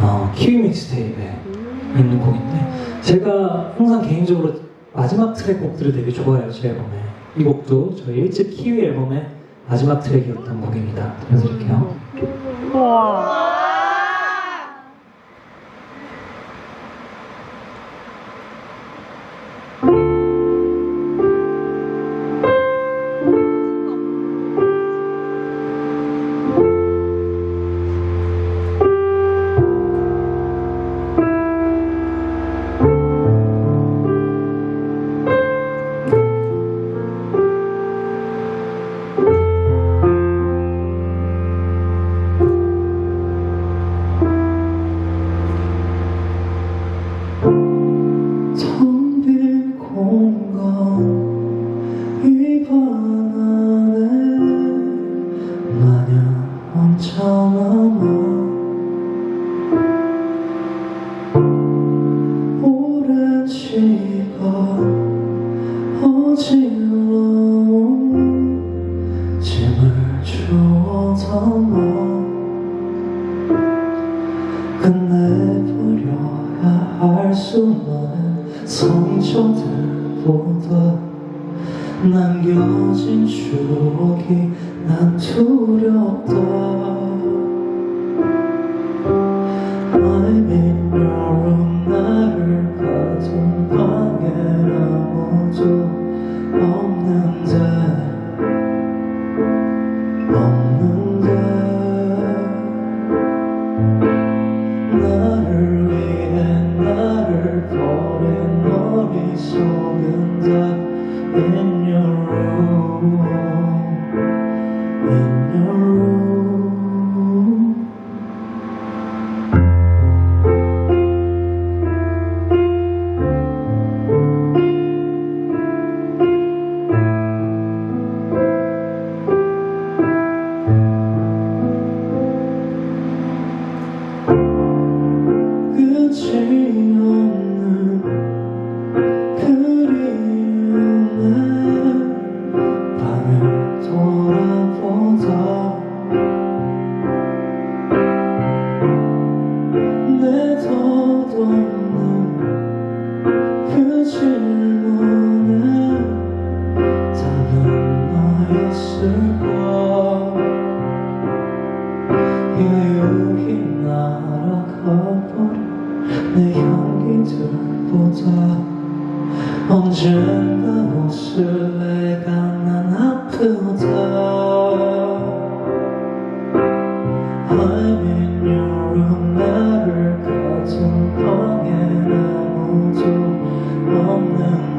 어, 키위 믹스테이프에 있는 곡인데 제가 항상 개인적으로 마지막 트랙 곡들을 되게 좋아해요 제 앨범에. 이 곡도 저희 1집 키위 앨범의 마지막 트랙이었던 곡입니다. 들려드릴게요. 텅 마냥 남아 오랜 시간 어질러온 짐을 주워 담아 끝내버려야 할 수많은 상처들보다 남겨진 추억이 난 두렵다. I'm in your room 나를 가둔 방에 아무도 없는데 없는데. 나를 위해 나를 버린 머릿속은 다 In your room In 보다 언젠가 웃을 내가 난 아프다. I'm in your room 나를 가둔 방에 아무도 없는